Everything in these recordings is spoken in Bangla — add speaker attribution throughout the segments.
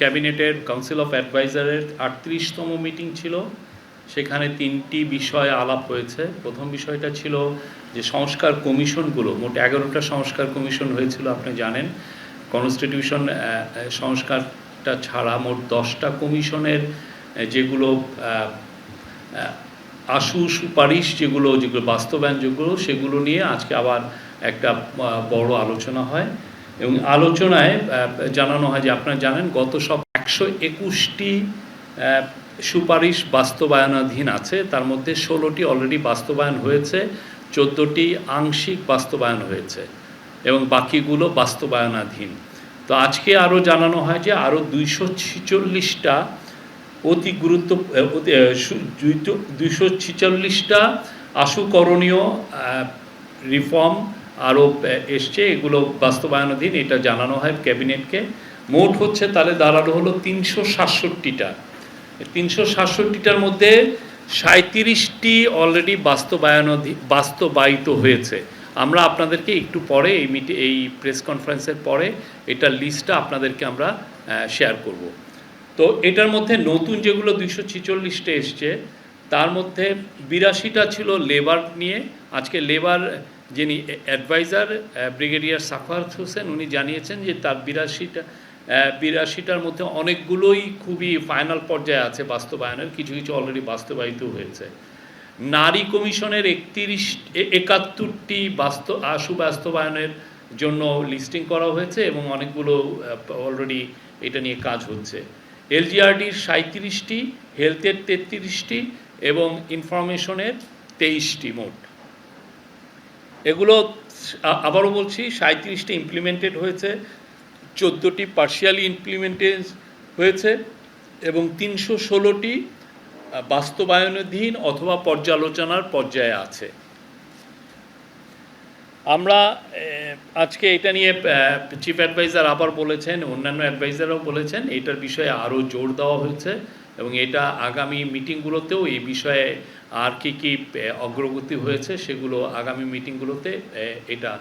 Speaker 1: ক্যাবিনেটের কাউন্সিল অফ অ্যাডভাইজারের আটত্রিশতম মিটিং ছিল। সেখানে তিনটি বিষয় আলাপ হয়েছে। প্রথম বিষয়টা ছিল যে সংস্কার কমিশনগুলো, মোট এগারোটা সংস্কার কমিশন হয়েছিল, আপনি জানেন। কনস্টিটিউশন সংস্কারটা ছাড়া মোট দশটা কমিশনের যেগুলো আশু সুপারিশ যেগুলো যেগুলো বাস্তবায়ন যেগুলো, সেগুলো নিয়ে আজকে আবার একটা বড় আলোচনা হয়। এবং আলোচনায় জানানো হয় যে আপনারা জানেন গত সব একশো একুশটি সুপারিশ বাস্তবায়নাধীন আছে। তার মধ্যে ষোলোটি অলরেডি বাস্তবায়ন হয়েছে, চোদ্দোটি আংশিক বাস্তবায়ন হয়েছে এবং বাকিগুলো বাস্তবায়নাধীন। তো আজকে আরও জানানো হয় যে আরও দুইশো ছিচল্লিশটা অতি গুরুত্ব দুইশো ছিচল্লিশটা আশুকরণীয় রিফর্ম আরও এসছে। এগুলো বাস্তবায়নাধীন এটা জানানো হয় ক্যাবিনেটকে। মোট হচ্ছে তাহলে দাঁড়ানো হলো তিনশো সাতষট্টিটা। তিনশো সাতষট্টিটার মধ্যে সাঁত্রিশটি অলরেডি বাস্তবায়নাধীন বাস্তবায়িত হয়েছে। আমরা আপনাদেরকে একটু পরে এই মিটি, এই প্রেস কনফারেন্সের পরে এটার লিস্টটা আপনাদেরকে আমরা শেয়ার করব। তো এটার মধ্যে নতুন যেগুলো দুইশো ছিচল্লিশটা এসছে, তার মধ্যে বিরাশিটা ছিল লেবার নিয়ে। আজকে লেবার যিনি অ্যাডভাইজার ব্রিগেডিয়ার সাফারত হোসেন, উনি জানিয়েছেন যে তার বিরাশিটা বিরাশিটার মধ্যে অনেকগুলোই খুবই ফাইনাল পর্যায়ে আছে বাস্তবায়নের, কিছু কিছু অলরেডি বাস্তবায়িত হয়েছে। নারী কমিশনের একত্রিশ, একাত্তরটি বাস্তব আশু বাস্তবায়নের জন্য লিস্টিং করা হয়েছে এবং অনেকগুলো অলরেডি এটা নিয়ে কাজ হচ্ছে। এলজিআরডির সাঁত্রিশটি হেলথের তেত্রিশটি এবং ইনফরমেশনের তেইশটি মোট। এগুলো আবারও বলছি সাঁত্রিশটি ইমপ্লিমেন্টেড হয়েছে, চোদ্দোটি পার্শিয়ালি ইমপ্লিমেন্টেড হয়েছে এবং তিনশো ষোলোটি বাস্তবায়নাধীন অথবা পর্যালোচনার পর্যায়ে আছে। আমরা আজকে এটা নিয়ে চিফ অ্যাডভাইজার আবার বলেছেন, অন্যান্য অ্যাডভাইজারও বলেছেন, এটার বিষয়ে আরও জোর দেওয়া হয়েছে এবং এটা আগামী মিটিংগুলোতেও এই বিষয়ে আর কি কি অগ্রগতি হয়েছে সেগুলো আগামী মিটিংগুলোতে এটা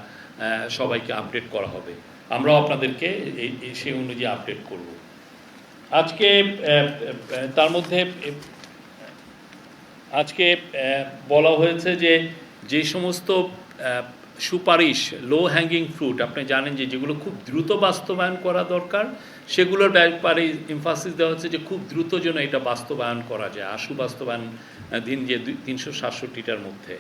Speaker 1: সবাইকে আপডেট করা হবে। আমরাও আপনাদেরকে সেই অনুযায়ী আপডেট করব। আজকে তার মধ্যে আজকে বলা হয়েছে যে যে সমস্ত সুপারিশ লো হ্যাঙ্গিং ফ্রুট আপনি জানেন যে যেগুলো খুব দ্রুত বাস্তবায়ন করা দরকার, সেগুলোর ব্যাপারে ইমফাসিস দেওয়া হচ্ছে যে খুব দ্রুত যেন এটা বাস্তবায়ন করা যায়, আশু বাস্তবায়ন দিন যে তিনশো সাতষট্টিটার মধ্যে।